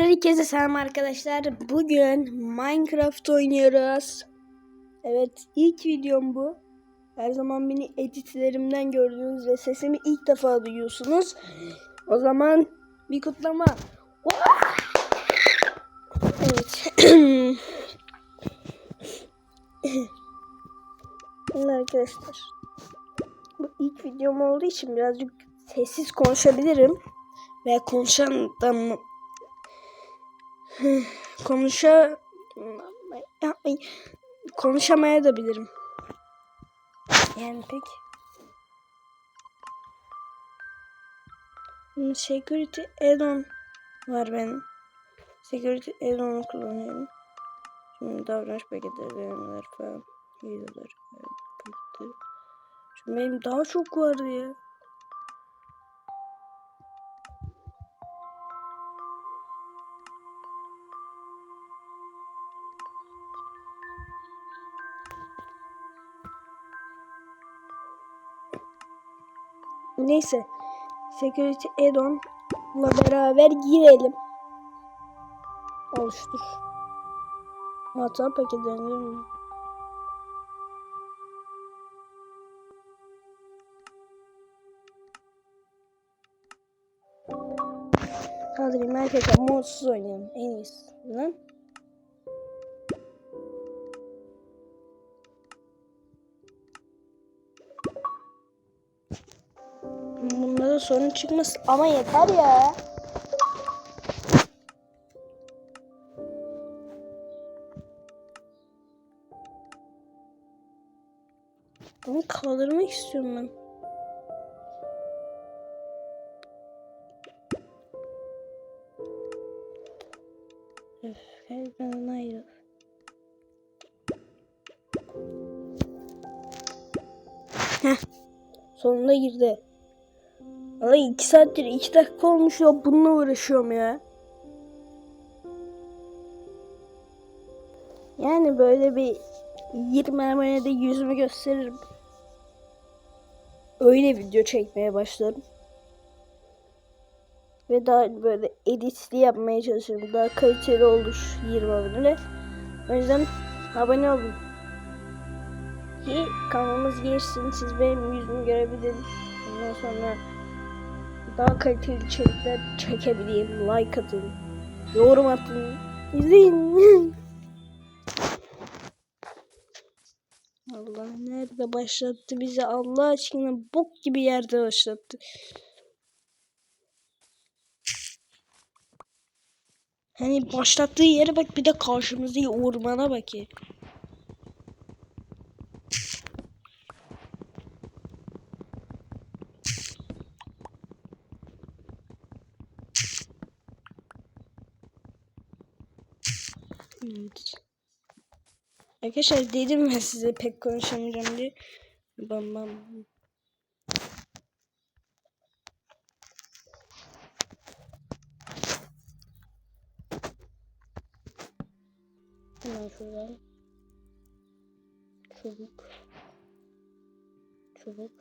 Herkese selam arkadaşlar. Bugün Minecraft oynuyoruz. Evet ilk videom bu. Her zaman beni editlerimden gördünüz ve sesimi ilk defa duyuyorsunuz. O zaman bir kutlama. Evet. Arkadaşlar. Bu ilk videom olduğu için birazcık sessiz konuşabilirim. Ve konuşan da konuşa konuşamaya da bilirim. Yani pek Hmm, Security add-on var benim. Security add-on'u kullanıyorum. Şimdi davranış paketleri, falan. Falan. paketleri. Şimdi benim daha çok vardı ya. Neyse. Security add-on'la beraber girelim. Oluştur. Hata paketlerini Kaldırayım herkese modsuz oynayalım. En iyisi lan. Sorun çıkmasın ama yeter ya. Bunu kaldırmak istiyorum ben. Öf, benden ayrıl. Heh, sonunda girdi. Valla iki saattir iki dakika olmuş ya bununla uğraşıyorum ya. Yani böyle bir 20 abonede yüzümü gösteririm. Öyle video çekmeye başlarım. Ve daha böyle editli yapmaya çalışıyorum. Daha kaliteli olur 20 abonede. O yüzden abone olun. Ki kanalımız gelişsin. Siz benim yüzümü görebilin. Ondan sonra daha kaliteli içerikler çekebileyim. Like atın. Yorum atın. İzleyin. Allah nerede başlattı bizi Allah aşkına bok gibi yerde başlattı. Hani başlattığı yere bak bir de karşımızdaki ormana bak ya. Evet. Arkadaşlar dedim ben size pek konuşamayacağım diye. Bam bam. Hemen şuradan. Çubuk. Çubuk.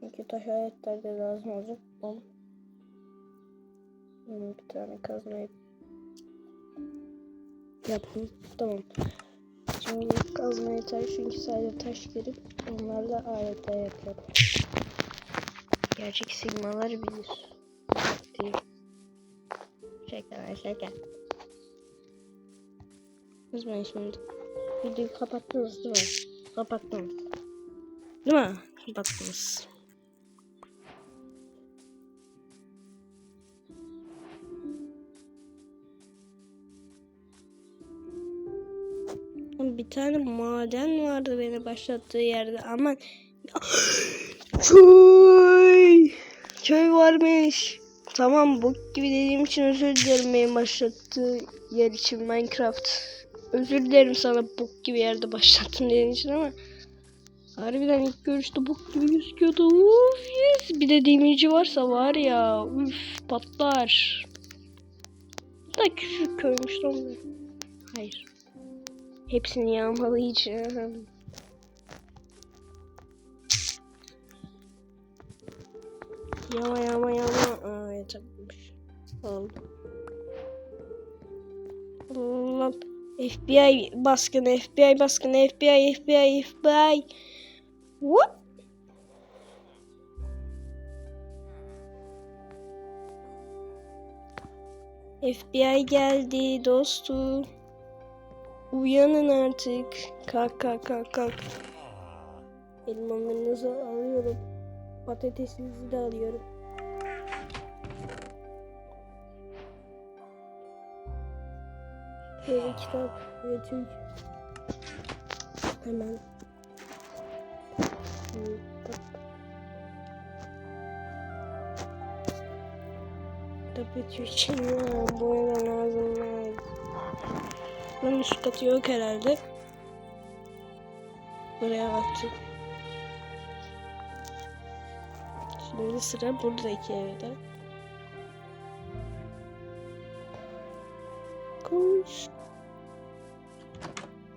Çünkü taş aletler de lazım olacak. Bom. Bir tane kazma yaptım. Tamam. Şimdi kazma yeter çünkü sadece taş girip onlarla aletler yapıyorum. Gerçek sigmalar bilir. Değil. Şaka şaka. Kızmayın şimdi. Videoyu kapattınız değil mi? Kapattınız. Değil mi? Kapattınız. Bir tane maden vardı beni başlattığı yerde ama köy köy varmış. Tamam bu gibi dediğim için özür dilerim beni başlattığı yer için Minecraft. Özür dilerim sana bok gibi yerde başlattım dediğin için ama harbiden ilk görüşte bok gibi gözüküyordu. Uf yes. Bir de demirci varsa var ya üf patlar. Da küçük köymüş. Hayır. Hepsini yağmalayacağım. Yama yama yama. Aa yetermiş. Oldu. al al. FBI baskını, FBI baskını, FBI, FBI, FBI. What? FBI geldi dostum. Uyanın artık. Kalk kalk kalk kalk. Elmalarınızı alıyorum. Patatesinizi de alıyorum. Böyle kitap ve Türk. Hemen. Kitap. Ve Türkçe lazım. lazım. Bunun üst katı yok herhalde. Buraya attık. Şimdi sıra buradaki evde. Koş.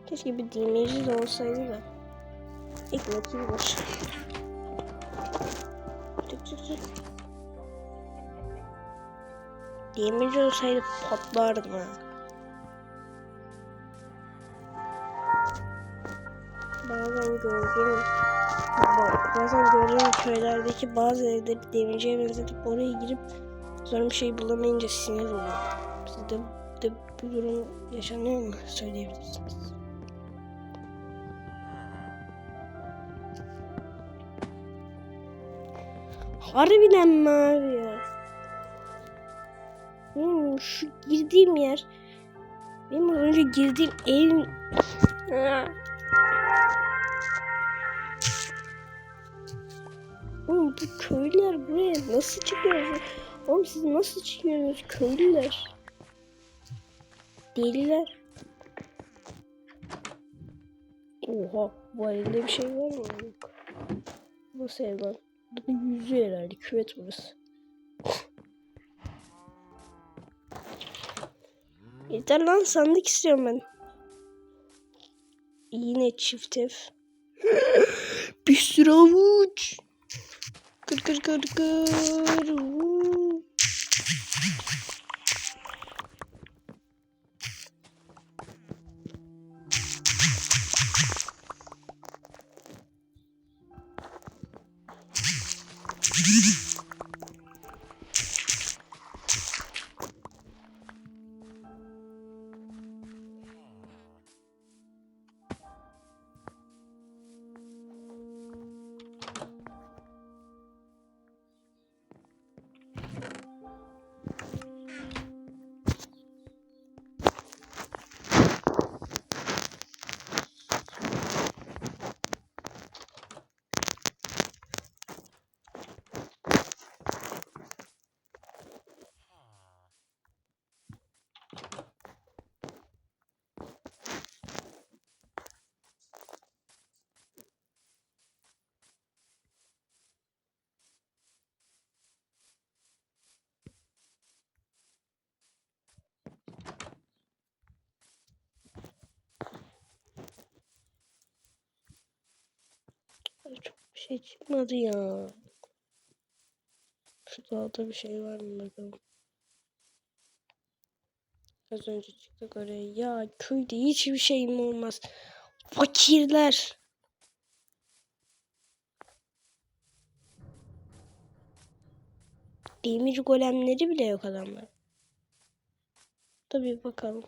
Keşke bir demirci de olsaydı da. Ekmek gibi boş. Demirci olsaydı patlardım ha. Bazen gördüğüm ba- bazen gördüğüm köylerdeki bazı evleri demirciye benzetip oraya girip sonra bir şey bulamayınca sinir oluyor. Sizde de bu durum yaşanıyor mu? Söyleyebilirsiniz. Harbiden mi ya? Hmm, şu girdiğim yer benim önce girdiğim ev Oğlum bu köylüler buraya nasıl çıkıyor? Oğlum siz nasıl çıkıyorsunuz köylüler? Deliler. Oha bu elinde bir şey var mı? Yok. Nasıl ev lan? Bu da yüzü herhalde küvet burası. Yeter lan sandık istiyorum ben. Yine çift ev. bir sürü avuç. Kır kır kır kır. Uuu. Çok bir şey çıkmadı ya. Şu dağda bir şey var mı bakalım. Az önce çıktık oraya. Ya köyde hiçbir şeyim olmaz. Fakirler. Demir golemleri bile yok adamlar. Tabii bakalım.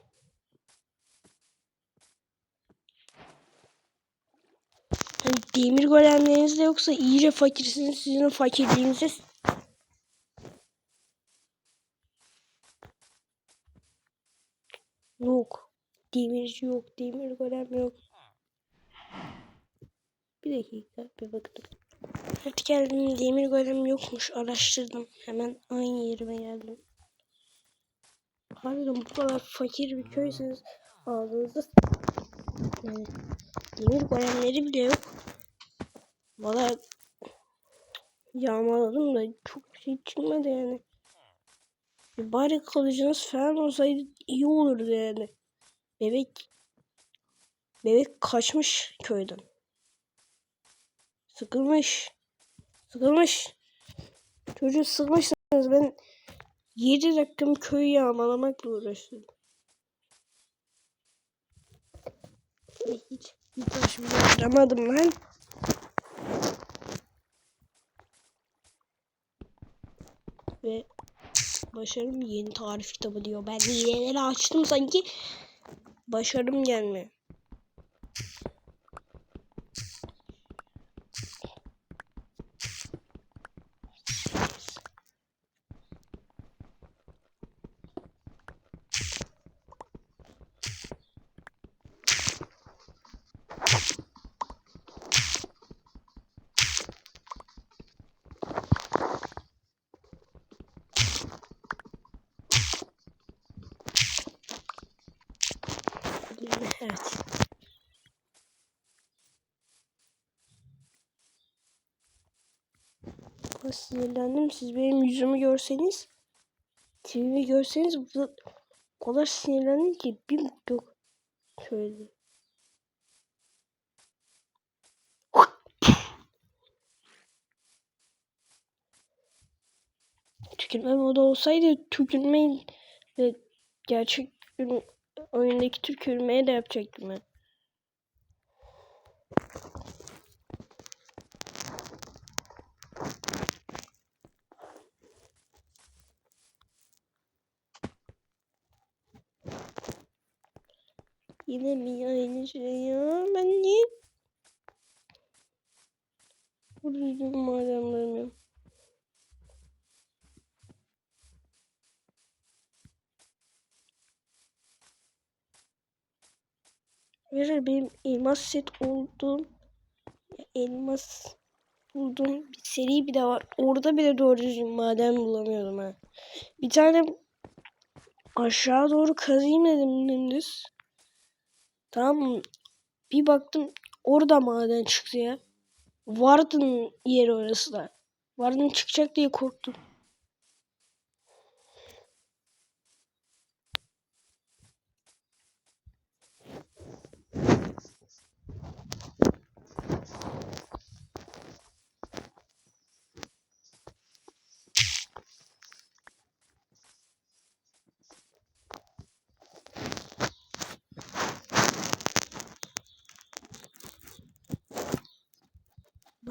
Hani demir golemleriniz de yoksa iyice fakirsiniz. Sizin o fakirliğinize Yok. Demirci yok. Demir golem yok. Bir dakika bir bakalım. Evet geldim. Demir golem yokmuş. Araştırdım. Hemen aynı yerime geldim. Harbiden bu kadar fakir bir köyseniz ağzınızda yani demir golemleri bile yok. Valla yağmaladım da çok bir şey çıkmadı yani. Bir bari kılıcınız falan olsaydı iyi olurdu yani. Bebek bebek kaçmış köyden. Sıkılmış. Sıkılmış. Çocuğu sıkmışsınız. Ben 7 dakikam köyü yağmalamakla uğraştım. Ve hiç bir taşımı yaptıramadım Ve başarım yeni tarif kitabı diyor. Ben hileleri açtım sanki başarım gelme. Evet. Ama sinirlendim. Siz benim yüzümü görseniz, TV'mi görseniz burada o kadar sinirlendim ki bir yok. Şöyle. Tükürme modu olsaydı tükürmeyi ve gerçek oyundaki tükürmeye de yapacaktım ben. Yine mi aynı şey ya? Ben niye Vurdum madem bulamıyorum. Verir benim elmas set olduğum elmas bulduğum bir seri bir de var. Orada bile doğru düzgün maden bulamıyordum ha. Bir tane aşağı doğru kazayım dedim dümdüz. Tamam mı? Bir baktım orada maden çıktı ya. Vardın yeri orası da. Vardın çıkacak diye korktum.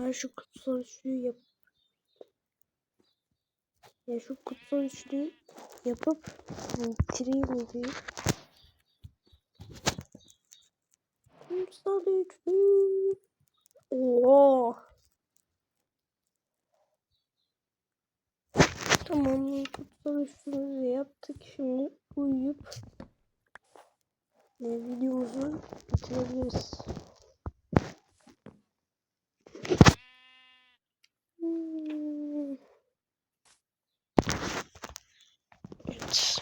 Ben şu kutsal üçlüyü yap. Ya şu kutsal üçlüyü yapıp diye. Kutsal üçlü. Oo. Tamam kutsal üçlüyü yaptık. Şimdi uyuyup e, videomuzu bitirebiliriz. Hmm. Evet.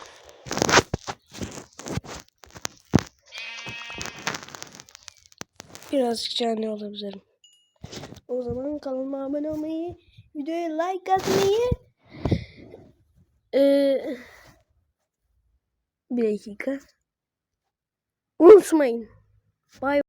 Birazcık canlı olabilirim. O zaman kanalıma abone olmayı, videoya like atmayı ee, bir dakika unutmayın. Bay